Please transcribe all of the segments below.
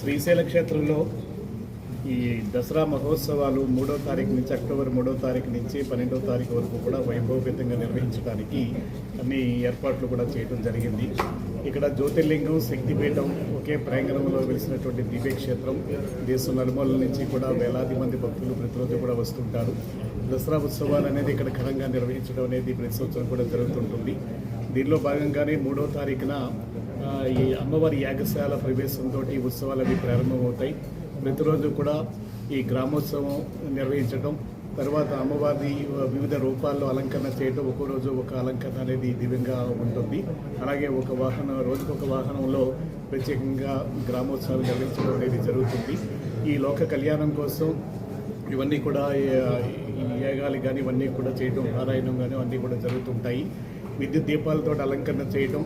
శ్రీశైల క్షేత్రంలో ఈ దసరా మహోత్సవాలు మూడో తారీఖు నుంచి అక్టోబర్ మూడో తారీఖు నుంచి పన్నెండో తారీఖు వరకు కూడా వైభవపేతంగా నిర్వహించడానికి అన్ని ఏర్పాట్లు కూడా చేయడం జరిగింది. ఇక్కడ జ్యోతిర్లింగం శక్తిపీఠం ఒకే ప్రాంగణంలో వెలిసినటువంటి దివ్యక్షేత్రం దేశం నలుమూలల నుంచి కూడా వేలాది మంది భక్తులు ప్రతిరోజు కూడా వస్తుంటారు. దసరా ఉత్సవాలు అనేది ఇక్కడ ఘనంగా నిర్వహించడం అనేది ప్రతి సంవత్సరం కూడా జరుగుతుంటుంది. దీనిలో భాగంగానే మూడో తారీఖున ఈ అమ్మవారి యాగశాల ప్రవేశంతో ఉత్సవాలు అవి ప్రారంభమవుతాయి. ప్రతిరోజు కూడా ఈ గ్రామోత్సవం నిర్వహించడం తర్వాత అమ్మవారి వివిధ రూపాల్లో అలంకరణ చేయడం ఒక్కో రోజు ఒక అలంకరణ అనేది దివ్యంగా ఉంటుంది. అలాగే ఒక వాహనం రోజుకొక ఒక వాహనంలో ప్రత్యేకంగా గ్రామోత్సవాలు నిర్వహించడం అనేది జరుగుతుంది. ఈ లోక కళ్యాణం కోసం ఇవన్నీ కూడా ఈ యాగాలు కానీ ఇవన్నీ కూడా చేయడం పారాయణం కానీ అన్నీ కూడా జరుగుతుంటాయి. విద్యుత్ దీపాలతో అలంకరణ చేయడం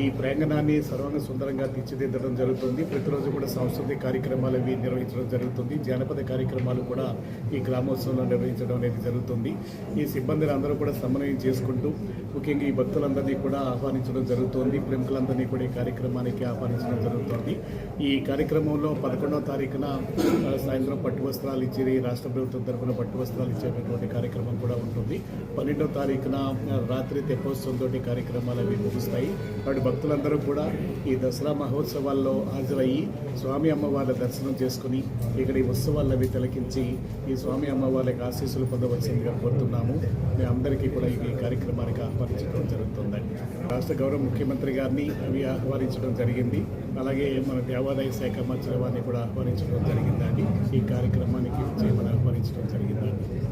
ఈ ప్రాంగణాన్ని సర్వంగ సుందరంగా తీర్చిదిద్దడం జరుగుతుంది. ప్రతిరోజు కూడా సాంస్కృతిక కార్యక్రమాలు అవి నిర్వహించడం జరుగుతుంది. జానపద కార్యక్రమాలు కూడా ఈ గ్రామోత్సవంలో నిర్వహించడం అనేది జరుగుతుంది. ఈ సిబ్బందిని అందరూ కూడా సమన్వయం చేసుకుంటూ ముఖ్యంగా ఈ భక్తులందరినీ కూడా ఆహ్వానించడం జరుగుతుంది. ప్రముఖులందరినీ కూడా ఈ కార్యక్రమానికి ఆహ్వానించడం జరుగుతుంది. ఈ కార్యక్రమంలో పదకొండవ తారీఖున సాయంత్రం పట్టు వస్త్రాలు ఇచ్చేది రాష్ట్ర ప్రభుత్వం తరఫున పట్టు వస్త్రాలు ఇచ్చేటటువంటి కార్యక్రమం కూడా ఉంటుంది. పన్నెండవ తారీఖున రాత్రి తెప్పోత్సవంతో కార్యక్రమాలు అవి ముగుస్తాయి. కాబట్టి భక్తులందరూ కూడా ఈ దసరా మహోత్సవాల్లో హాజరయ్యి స్వామి అమ్మవార్ల దర్శనం చేసుకుని ఇక్కడ ఈ ఉత్సవాలవి తిలకించి ఈ స్వామి అమ్మవార్లకు ఆశీస్సులు పొందవలసిందిగా కోరుతున్నాము. మీ అందరికీ కూడా ఈ కార్యక్రమానికి ఆహ్వానించడం జరుగుతుందండి. రాష్ట్ర గౌరవ ముఖ్యమంత్రి గారిని అవి ఆహ్వానించడం జరిగింది. అలాగే మన దేవాదాయ శాఖ మంత్రి వారిని కూడా ఆహ్వానించడం జరిగిందండి. ఈ కార్యక్రమానికి చేయమని ఆహ్వానించడం జరిగిందండి.